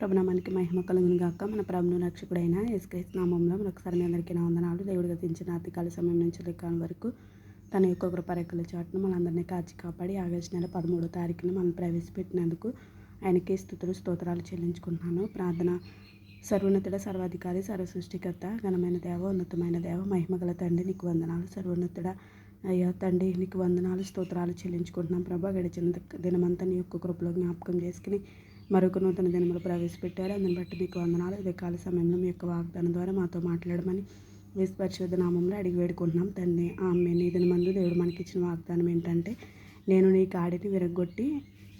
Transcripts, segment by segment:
ప్రభునామానికి మహిమ కలుగును గాక. మన ప్రభును రక్షకుడైన ఎస్కేస్ నామంలో మరొకసారి మీ అందరికీ నా వందనాలు. దేవుడు గతించిన అతికాల సమయం నుంచి లెక్కల వరకు తన యొక్క కృపరెక్కల చాటును మనందరినీ కాచి కాపాడి ఆగస్టు నెల పదమూడో తారీఖున మనం ప్రవేశపెట్టినందుకు ఆయనకి స్థుతులు స్తోత్రాలు చెల్లించుకుంటున్నాను. ప్రార్థన సర్వోన్నతుడ సర్వాధికారి సర్వ సృష్టికర్త ఘనమైన దేవ ఉన్నతమైన దేవ మహిమగల తండ్రి నీకు వందనాలు. సర్వోన్నతుడ అయ్యా తండ్రి నీకు వందనాలు స్తోత్రాలు చెల్లించుకుంటున్నాం. ప్రభా గడిచిన దినమంతా నీ యొక్క కృపలో జ్ఞాపకం చేసుకుని మరొక నూతన దినములు ప్రవేశపెట్టారు. అందుని బట్టి మీకు వందనాలు. ఇదే కాల సమయంలో మీ యొక్క వాగ్దానం ద్వారా మాతో మాట్లాడమని విశ్వపరిశుద్ధ నామంలో అడిగి వేడుకుంటున్నాం. తండ్రి ఆమె నీదిన మందు దేవుడు మనకి ఇచ్చిన వాగ్దానం ఏంటంటే నేను నీ కాడిని విరగొట్టి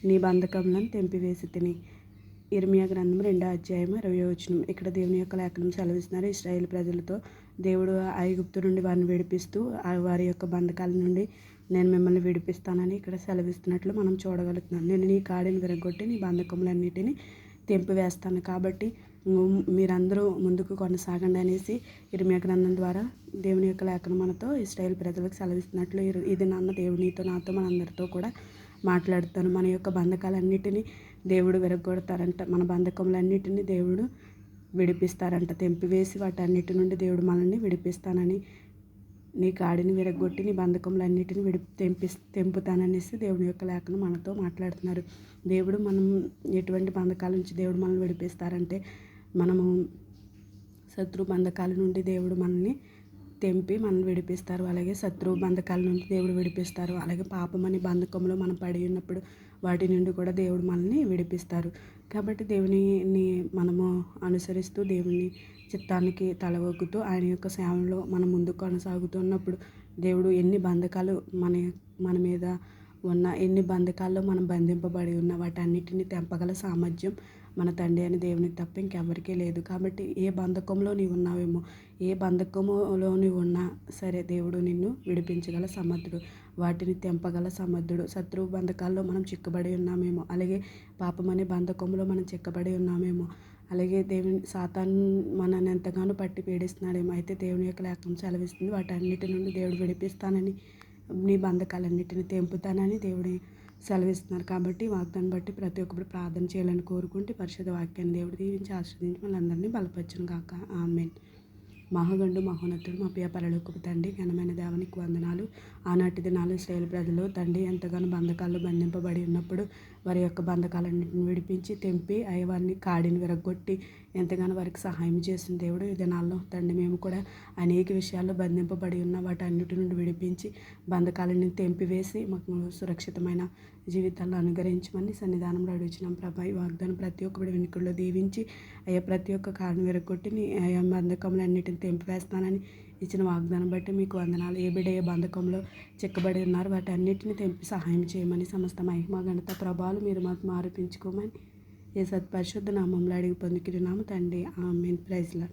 నీ బంధకములను తెంపివేసి తిని ఇర్మియా గ్రంథం రెండో అధ్యాయం ఇరవై వచనం. ఇక్కడ దేవుని యొక్క లేఖనం సెలవిస్తున్నారు. ఇస్రాయేల్ ప్రజలతో దేవుడు ఐగుప్తు నుండి వారిని విడిపిస్తూ వారి యొక్క బంధకాల నుండి నేను మిమ్మల్ని విడిపిస్తానని ఇక్కడ సెలవిస్తున్నట్లు మనం చూడగలుగుతున్నాం. నేను నీ కాడిని విరగొట్టి నీ బంధకములన్నిటిని తెంపివేస్తాను. కాబట్టి మీరందరూ ముందుకు కొనసాగండి అనేసి ఇరిమియా గ్రంథం ద్వారా దేవుని యొక్క లేఖను మనతో ఇస్రాయేల్ ప్రజలకు సెలవిస్తున్నట్లు ఇది నాన్న దేవునితో నాతో మనందరితో కూడా మాట్లాడుతాను. మన యొక్క బంధకాలన్నిటినీ దేవుడు విరగొడతారంట మన బంధకములన్నిటినీ దేవుడు విడిపిస్తారంట. తెంపివేసి వాటన్నిటి నుండి దేవుడు మనల్ని విడిపిస్తానని నీ కాడిని విరగొట్టి నీ బంధకములన్నిటిని విడి తెంపి తెంపుతాననేసి దేవుని యొక్క లేఖను మనతో మాట్లాడుతున్నారు. దేవుడు మనం ఎటువంటి బంధకాల నుంచి దేవుడు మనల్ని విడిపిస్తారంటే మనము శత్రు బంధకాల నుండి దేవుడు మనల్ని తెంపి మనల్ని విడిపిస్తారు. అలాగే శత్రువు బంధకాల నుండి దేవుడు విడిపిస్తారు. అలాగే పాపమని బంధకంలో మనం పడి ఉన్నప్పుడు వాటి నుండి కూడా దేవుడు మనల్ని విడిపిస్తారు. కాబట్టి దేవుని మనము అనుసరిస్తూ దేవుని చిత్తానికి తలవొగ్గుతూ ఆయన యొక్క సేవలో మనం ముందుకు కొనసాగుతున్నప్పుడు దేవుడు ఎన్ని బంధకాలు మన మన మీద ఉన్న ఎన్ని బంధకాల్లో మనం బంధింపబడి ఉన్న వాటన్నిటిని తెంపగల సామర్థ్యం మన తండ్రి అని దేవునికి తప్ప ఇంకెవరికీ లేదు. కాబట్టి ఏ బంధకంలో నీవు ఉన్నావేమో ఏ బంధకంలో నీవు ఉన్నా సరే దేవుడు నిన్ను విడిపించగల సమర్థుడు. వాటిని తెంపగల సమర్థుడు. శత్రువు బంధకాల్లో మనం చిక్కబడి ఉన్నామేమో అలాగే పాపం అనే బంధకంలో మనం చిక్కబడి ఉన్నామేమో అలాగే దేవుని సాతాన్ మనల్ని ఎంతగానో పట్టి పీడిస్తున్నాడేమో అయితే దేవుని యొక్క లేఖం సెలవిస్తుంది. వాటన్నిటి నుండి దేవుడు విడిపిస్తానని నీ బంధకాలన్నిటిని తెంపుతానని దేవుడి సెలవిస్తున్నారు. కాబట్టి వాగ్దాన్ని బట్టి ప్రతి ఒక్కరు ప్రార్థన చేయాలని కోరుకుంటే పరిషత్ వాక్యాన్ని దేవుడు దీవించి ఆశ్రదించి మనందరినీ బలపరచును కాక ఆమెన్. మహాగండు మహోన్నతుడు మా ప్రియ పరలోకపు తండ్రి ఘనమైన దేవానికి వందనాలు. ఆనాటి దినాలు శ్రేయుల ప్రజలు తండ్రి ఎంతగానో బంధకాలు బంధింపబడి ఉన్నప్పుడు వారి యొక్క బంధకాలన్నింటిని విడిపించి తెంపి అయ్యవారిని కాడిని విరగొట్టి ఎంతగానో వారికి సహాయం చేసిన దేవుడు ఈ దినాల్లో. తండ్రి మేము కూడా అనేక విషయాల్లో బంధింపబడి ఉన్న వాటి అన్నిటి నుండి విడిపించి బంధకాలని తెంపివేసి మాకు సురక్షితమైన జీవితాలను అనుగ్రహించమని సన్నిధానంలో అడుగుతున్నాం ఈ వాగ్దానం ప్రతి ఒక్కటి వెనుకల్లో దీవించి అయ్యా ప్రతి ఒక్క కాడిని విరగొట్టి అయ్యా బంధకములన్నిటిని తెంపివేస్తానని ఇచ్చిన వాగ్దానం బట్టి మీకు వందనాలు. ఏ బిడ్డ ఏ బంధకంలో చిక్కబడి ఉన్నారు. వాటి అన్నిటిని తెంపి సహాయం చేయమని సమస్త మహిమ గణత ప్రభావాలు మీరు మాకు మారుపించుకోమని ఏ సత్పరిశుద్ధ నామంలో అడిగి పొందుకున్నాము తండ్రి. ఆమెన్. ప్రైజ్లా